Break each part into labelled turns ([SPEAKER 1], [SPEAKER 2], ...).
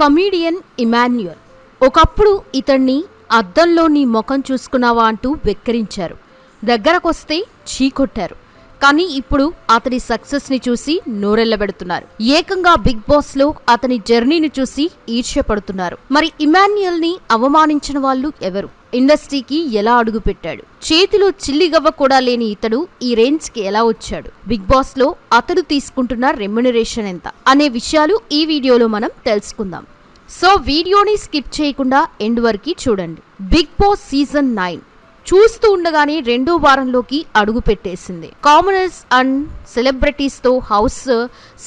[SPEAKER 1] Comedian Emmanuel. ఒకప్పుడు ఇతన్ని అద్దంలో నీ ముఖం చూసుకున్నావా అంటూ వెక్కిరించారు. దగ్గరకొస్తే చీకొట్టారు. కానీ ఇప్పుడు అతని సక్సెస్ని చూసి నోరెళ్ళబెడుతున్నారు ఏకంగా బిగ్ బాస్లో అతని జర్నీని చూసి ఈర్ష్యపడుతున్నారు. మరి ఇమాన్యుయల్ని అవమానించిన వాళ్ళు ఎవరు? ఇండస్ట్రీకి ఎలా అడుగు పెట్టాడు చేతిలో చిల్లిగవ్వ కూడా లేని ఇతడు ఈ రేంజ్కి ఎలా వచ్చాడు? బిగ్ బాస్లో అతడు తీసుకుంటున్న రెమ్యునరేషన్ ఎంత? అనే విషయాలు ఈ వీడియోలో మనం తెలుసుకుందాం. సో వీడియోని స్కిప్ చేయకుండా ఎండ్ వరకు చూడండి. బిగ్ బాస్ సీజన్ నైన్ చూస్తూ ఉండగానే రెండో వారంలోకి అడుగు పెట్టేసింది. కామనర్స్ అండ్ సెలబ్రిటీస్తో హౌస్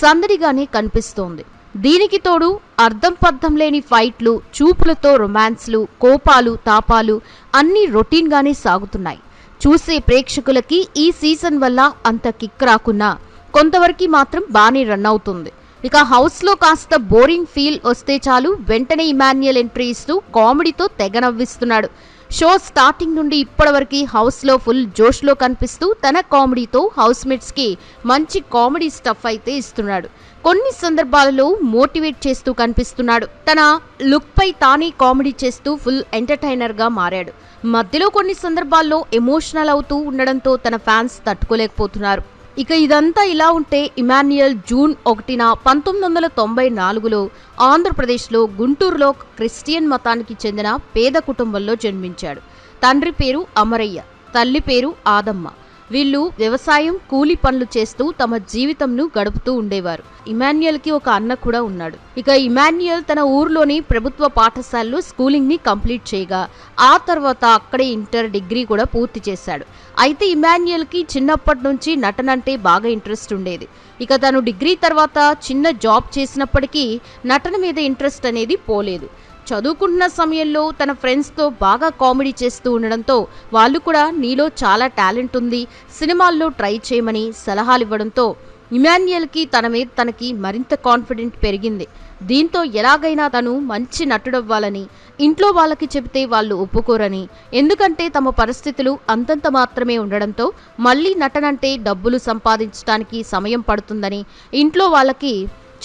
[SPEAKER 1] సందడిగానే కనిపిస్తోంది. దీనికి తోడు అర్థం పర్థం లేని ఫైట్లు చూపులతో రొమాన్స్లు కోపాలు తాపాలు అన్నీ రొటీన్గానే సాగుతున్నాయి. చూసే ప్రేక్షకులకి ఈ సీజన్ వల్ల అంత కిక్ రాకున్నా కొంతవరకు మాత్రం బాగానే రన్ అవుతుంది. ఇక హౌస్లో కాస్త బోరింగ్ ఫీల్ వస్తే చాలు వెంటనే ఇమాన్యుయల్ ఎంట్రీ ఇస్తూ కామెడీతో తెగ నవ్విస్తున్నాడు. షో స్టార్టింగ్ నుండి ఇప్పటివరకు హౌస్లో ఫుల్ జోష్లో కనిపిస్తూ తన కామెడీతో హౌస్మేట్స్కి మంచి కామెడీ స్టఫ్ అయితే ఇస్తున్నాడు. కొన్ని సందర్భాలలో మోటివేట్ చేస్తూ కనిపిస్తున్నాడు. తన లుక్పై తానే కామెడీ చేస్తూ ఫుల్ ఎంటర్టైనర్గా మారాడు. మధ్యలో కొన్ని సందర్భాల్లో ఎమోషనల్ అవుతూ ఉండడంతో తన ఫ్యాన్స్ తట్టుకోలేకపోతున్నారు. ఇక ఇదంతా ఇలా ఉంటే ఇమాన్యుయల్ జూన్ ఒకటిన పంతొమ్మిది వందల తొంభై నాలుగులో ఆంధ్రప్రదేశ్లో గుంటూరులో క్రిస్టియన్ మతానికి చెందిన పేద కుటుంబంలో జన్మించాడు. తండ్రి పేరు అమరయ్య తల్లి పేరు ఆదమ్మ. వీళ్ళు వ్యవసాయం కూలి పనులు చేస్తూ తమ జీవితంను గడుపుతూ ఉండేవారు. ఇమాన్యుయల్కి ఒక అన్న కూడా ఉన్నాడు. ఇక ఇమాన్యుయల్ తన ఊర్లోని ప్రభుత్వ పాఠశాలలో స్కూలింగ్ని కంప్లీట్ చేయగా ఆ తర్వాత అక్కడే ఇంటర్ డిగ్రీ కూడా పూర్తి చేశాడు. అయితే ఇమాన్యుయల్కి చిన్నప్పటి నుంచి నటన అంటే బాగా ఇంట్రెస్ట్ ఉండేది. ఇక తను డిగ్రీ తర్వాత చిన్న జాబ్ చేసినప్పటికీ నటన మీద ఇంట్రెస్ట్ అనేది పోలేదు. చదువుకుంటున్న సమయంలో తన ఫ్రెండ్స్తో బాగా కామెడీ చేస్తూ ఉండడంతో వాళ్ళు కూడా నీలో చాలా టాలెంట్ ఉంది సినిమాల్లో ట్రై చేయమని సలహాలు ఇవ్వడంతో ఇమాన్యుయల్కి తన మీద తనకి మరింత కాన్ఫిడెంట్ పెరిగింది. దీంతో ఎలాగైనా తను మంచి నటుడవ్వాలని ఇంట్లో వాళ్ళకి చెబితే వాళ్ళు ఒప్పుకోరని ఎందుకంటే తమ పరిస్థితులు అంతంత మాత్రమే ఉండడంతో మళ్ళీ నటనంటే డబ్బులు సంపాదించడానికి సమయం పడుతుందని ఇంట్లో వాళ్ళకి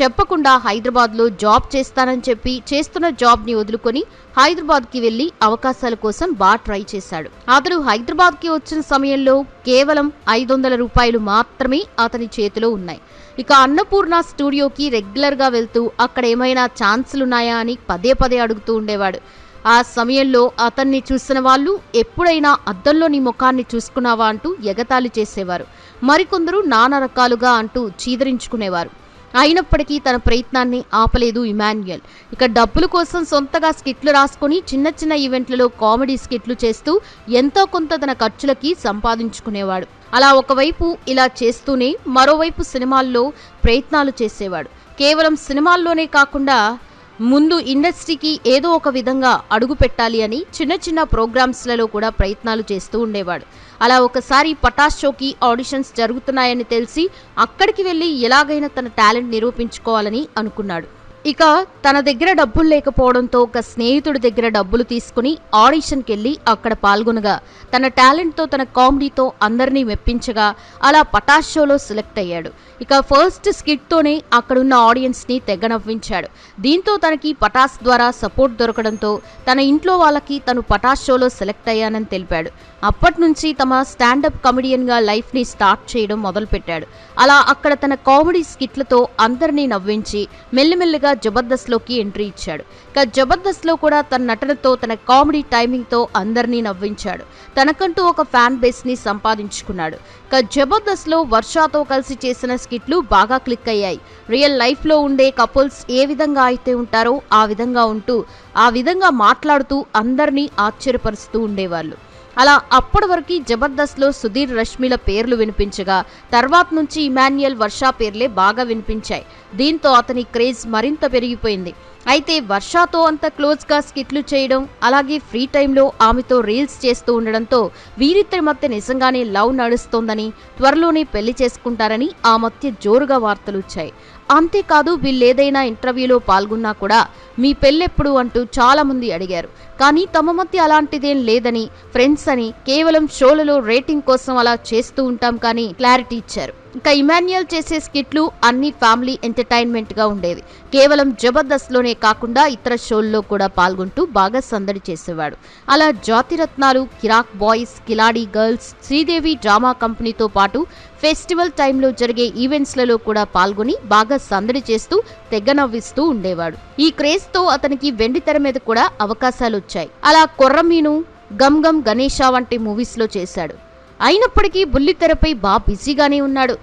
[SPEAKER 1] చెప్పకుండా హైదరాబాద్లో జాబ్ చేస్తానని చెప్పి చేస్తున్న జాబ్ని వదులుకొని హైదరాబాద్కి వెళ్ళి అవకాశాల కోసం బాగా ట్రై చేశాడు. అతడు హైదరాబాద్కి వచ్చిన సమయంలో కేవలం ఐదు వందల రూపాయలు మాత్రమే అతని చేతిలో ఉన్నాయి. ఇక అన్నపూర్ణ స్టూడియోకి రెగ్యులర్గా వెళ్తూ అక్కడ ఏమైనా ఛాన్సులున్నాయా అని పదే పదే అడుగుతూ ఉండేవాడు. ఆ సమయంలో అతన్ని చూసిన వాళ్ళు ఎప్పుడైనా అద్దంలో నీ ముఖాన్ని చూసుకున్నావా? అంటూ ఎగతాళి చేసేవారు. మరికొందరు నానా రకాలుగా అంటూ చీదరించుకునేవారు. అయినప్పటికీ తన ప్రయత్నాన్ని ఆపలేదు ఇమాన్యుయల్. ఇక డబ్బుల కోసం సొంతగా స్కిట్లు రాసుకొని చిన్న చిన్న ఈవెంట్లలో కామెడీ స్కిట్లు చేస్తూ ఎంతో కొంత తన ఖర్చులకి సంపాదించుకునేవాడు. అలా ఒకవైపు ఇలా చేస్తూనే మరోవైపు సినిమాల్లో ప్రయత్నాలు చేసేవాడు. కేవలం సినిమాల్లోనే కాకుండా ముందు ఇండస్ట్రీకి ఏదో ఒక విధంగా అడుగు పెట్టాలి అని చిన్న చిన్న ప్రోగ్రామ్స్లలో కూడా ప్రయత్నాలు చేస్తూ ఉండేవాడు. అలా ఒకసారి పటాస్ షోకి ఆడిషన్స్ జరుగుతున్నాయని తెలిసి అక్కడికి వెళ్ళి ఎలాగైనా తన టాలెంట్ నిరూపించుకోవాలని అనుకున్నాడు. ఇక తన దగ్గర డబ్బులు లేకపోవడంతో ఒక స్నేహితుడి దగ్గర డబ్బులు తీసుకుని ఆడిషన్కి వెళ్ళి అక్కడ పాల్గొనగా తన టాలెంట్తో తన కామెడీతో అందరినీ మెప్పించగా అలా పటాష్ షోలో సెలెక్ట్ అయ్యాడు. ఇక ఫస్ట్ స్కిట్తోనే అక్కడున్న ఆడియన్స్ని తెగ నవ్వించాడు దీంతో తనకి పటాస్ ద్వారా సపోర్ట్ దొరకడంతో తన ఇంట్లో వాళ్ళకి తను పటాష్ షోలో సెలెక్ట్ అయ్యానని తెలిపాడు. అప్పటి నుంచి తమ స్టాండప్ కమెడియన్గా లైఫ్ని స్టార్ట్ చేయడం మొదలుపెట్టాడు. అలా అక్కడ తన కామెడీ స్కిట్లతో అందరినీ నవ్వించి మెల్లిమెల్లిగా జబర్దస్త్లోకి ఎంట్రీ ఇచ్చాడు. ఇక జబర్దస్త్లో కూడా తన నటనతో తన కామెడీ టైమింగ్తో అందరినీ నవ్వించాడు. తనకంటూ ఒక ఫ్యాన్ బేస్ని సంపాదించుకున్నాడు. ఇక జబర్దస్త్లో వర్షాతో కలిసి చేసిన స్కిట్లు బాగా క్లిక్ అయ్యాయి. రియల్ లైఫ్లో ఉండే కపుల్స్ ఏ విధంగా అయితే ఉంటారో ఆ విధంగా ఉంటూ ఆ విధంగా మాట్లాడుతూ అందరినీ ఆశ్చర్యపరుస్తూ ఉండేవాళ్ళు. అలా అప్పటి వరకు జబర్దస్త్లో సుధీర్ రష్మిల పేర్లు వినిపించగా తర్వాత నుంచి ఇమాన్యుయల్ వర్ష పేర్లే బాగా వినిపించాయి. దీంతో అతని క్రేజ్ మరింత పెరిగిపోయింది. అయితే వర్షాతో అంత క్లోజ్గా స్కిట్లు చేయడం అలాగే ఫ్రీ టైంలో ఆమెతో రీల్స్ చేస్తూ ఉండడంతో వీరిద్దరి మధ్య నిజంగానే లవ్ నడుస్తోందని త్వరలోనే పెళ్ళి చేసుకుంటారని ఆ మధ్య జోరుగా వార్తలు వచ్చాయి అంతేకాదు వీళ్ళేదైనా ఇంటర్వ్యూలో పాల్గొన్నా కూడా మీ పెళ్ళెప్పుడు అంటూ చాలా మంది అడిగారు. కానీ తమ మధ్య అలాంటిదేం లేదని ఫ్రెండ్స్ అని కేవలం షోలలో రేటింగ్ కోసం అలా చేస్తూ ఉంటాం కానీ క్లారిటీ ఇచ్చారు. ఇంకా ఇమాన్యుయల్ చేసే స్కిట్లు అన్ని ఫ్యామిలీ ఎంటర్టైన్మెంట్గా ఉండేవి. కేవలం జబర్దస్త్లోనే కాకుండా ఇతర షోల్లో కూడా పాల్గొంటూ బాగా సందడి చేసేవాడు. అలా Jathiratnalu Kiraak boys Khiladi girls Sridevi drama కంపెనీతో పాటు ఫెస్టివల్ టైంలో జరిగే ఈవెంట్స్లలో కూడా పాల్గొని బాగా సందడి చేస్తూ తెగనవ్విస్తూ ఉండేవాడు. ఈ క్రేజ్తో అతనికి వెండి తెర మీద కూడా అవకాశాలు వచ్చాయి అలా కొర్రమీను గమ్ గమ్ గణేష వంటి మూవీస్లో చేశాడు. అయినప్పటికీ బుల్లితెరపై బా బిజీగానే ఉన్నాడు.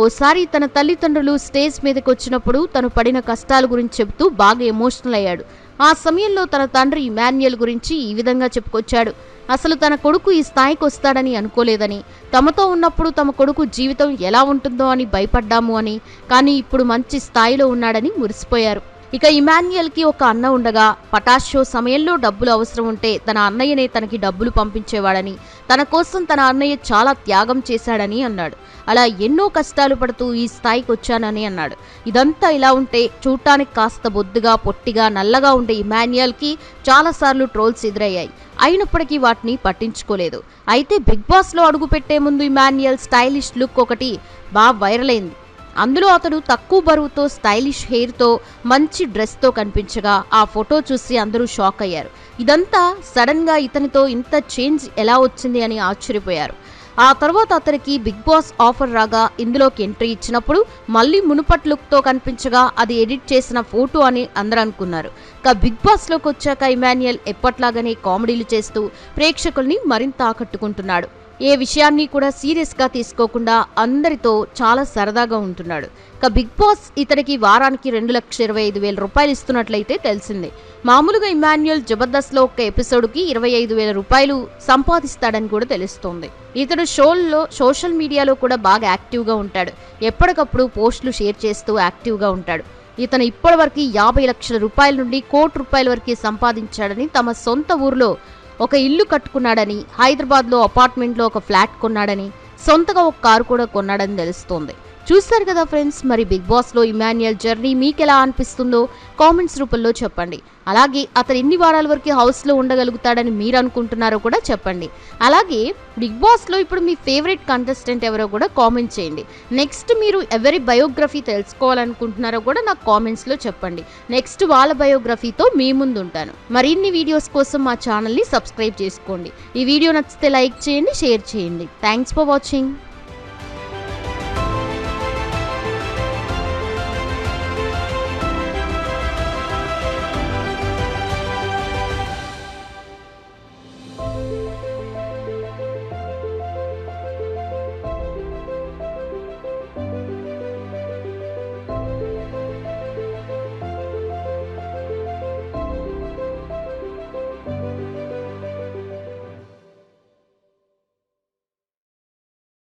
[SPEAKER 1] ఓసారి తన తల్లిదండ్రులు స్టేజ్ మీదకి వచ్చినప్పుడు తను పడిన కష్టాల గురించి చెబుతూ బాగా ఎమోషనల్ అయ్యాడు. ఆ సమయంలో తన తండ్రి ఇమాన్యుయల్ గురించి ఈ విధంగా చెప్పుకొచ్చాడు. అసలు తన కొడుకు ఈ స్థాయికి వస్తాడని అనుకోలేదని తమతో ఉన్నప్పుడు తమ కొడుకు జీవితం ఎలా ఉంటుందో అని భయపడ్డాము అని కానీ ఇప్పుడు మంచి స్థాయిలో ఉన్నాడని మురిసిపోయారు. ఇక ఇమాన్యుయల్కి ఒక అన్న ఉండగా పటాష్ షో సమయంలో డబ్బులు అవసరం ఉంటే తన అన్నయ్యనే తనకి డబ్బులు పంపించేవాడని తన కోసం తన అన్నయ్య చాలా త్యాగం చేశాడని అన్నాడు. అలా ఎన్నో కష్టాలు పడుతూ ఈ స్థాయికి వచ్చానని అన్నాడు. ఇదంతా ఇలా ఉంటే చూడటానికి కాస్త బొద్దుగా పొట్టిగా నల్లగా ఉండే ఇమాన్యుయల్కి చాలాసార్లు ట్రోల్స్ ఎదురయ్యాయి. అయినప్పటికీ వాటిని పట్టించుకోలేదు. అయితే బిగ్ బాస్లో అడుగు పెట్టే ముందు ఇమాన్యుయల్ స్టైలిష్ లుక్ ఒకటి బాగా వైరల్ అయింది. అందులో అతడు తక్కువ బరువుతో స్టైలిష్ హెయిర్తో మంచి డ్రెస్తో కనిపించగా ఆ ఫోటో చూసి అందరూ షాక్ అయ్యారు. ఇదంతా సడన్గా ఇతనితో ఇంత చేంజ్ ఎలా వచ్చింది అని ఆశ్చర్యపోయారు. ఆ తర్వాత అతనికి బిగ్ బాస్ ఆఫర్ రాగా ఇందులోకి ఎంట్రీ ఇచ్చినప్పుడు మళ్ళీ మునుపటి లుక్తో కనిపించగా అది ఎడిట్ చేసిన ఫోటో అని అందరూ అనుకున్నారు. ఇక బిగ్ బాస్లోకి వచ్చాక ఇమాన్యుయల్ ఎప్పట్లాగానే కామెడీలు చేస్తూ ప్రేక్షకుల్ని మరింత ఆకట్టుకుంటున్నాడు. ఏ విషయాన్ని కూడా సీరియస్గా తీసుకోకుండా అందరితో చాలా సరదాగా ఉంటున్నాడు. ఇక బిగ్ బాస్ ఇతనికి వారానికి రెండు లక్షల ఇరవై ఐదు వేల రూపాయలు ఇస్తున్నట్లయితే తెలిసింది. మామూలుగా ఇమాన్యుయల్ జబర్దస్త్లో ఒక ఎపిసోడ్కి ఇరవై ఐదు వేల రూపాయలు సంపాదిస్తాడని కూడా తెలుస్తోంది. ఇతడు షోల్లో సోషల్ మీడియాలో కూడా బాగా యాక్టివ్గా ఉంటాడు. ఎప్పటికప్పుడు పోస్టులు షేర్ చేస్తూ యాక్టివ్గా ఉంటాడు. ఇతను ఇప్పటివరకు యాభై లక్షల రూపాయల నుండి కోటి రూపాయల వరకు సంపాదించాడని తమ సొంత ఊర్లో ఒక ఇల్లు కట్టుకున్నాడని హైదరాబాద్లో అపార్ట్మెంట్లో ఒక ఫ్లాట్ కొన్నాడని సొంతగా ఒక కారు కూడా కొన్నాడని తెలుస్తోంది. చూస్తారు కదా ఫ్రెండ్స్ మరి బిగ్ బాస్లో ఇమాన్యుయల్ జర్నీ మీకు ఎలా అనిపిస్తుందో కామెంట్స్ రూపంలో చెప్పండి. అలాగే అతను ఎన్ని వారాల వరకు హౌస్లో ఉండగలుగుతాడని మీరు అనుకుంటున్నారో కూడా చెప్పండి. అలాగే బిగ్ బాస్లో ఇప్పుడు మీ ఫేవరెట్ కంటెస్టెంట్ ఎవరో కూడా కామెంట్ చేయండి. నెక్స్ట్ మీరు ఎవరి బయోగ్రఫీ తెలుసుకోవాలనుకుంటున్నారో కూడా నాకు కామెంట్స్లో చెప్పండి. నెక్స్ట్ వాళ్ళ బయోగ్రఫీతో మీ ముందు ఉంటాను. మరిన్ని వీడియోస్ కోసం మా ఛానల్ని సబ్స్క్రైబ్ చేసుకోండి. ఈ వీడియో నచ్చితే లైక్ చేయండి షేర్ చేయండి. Thanks for watching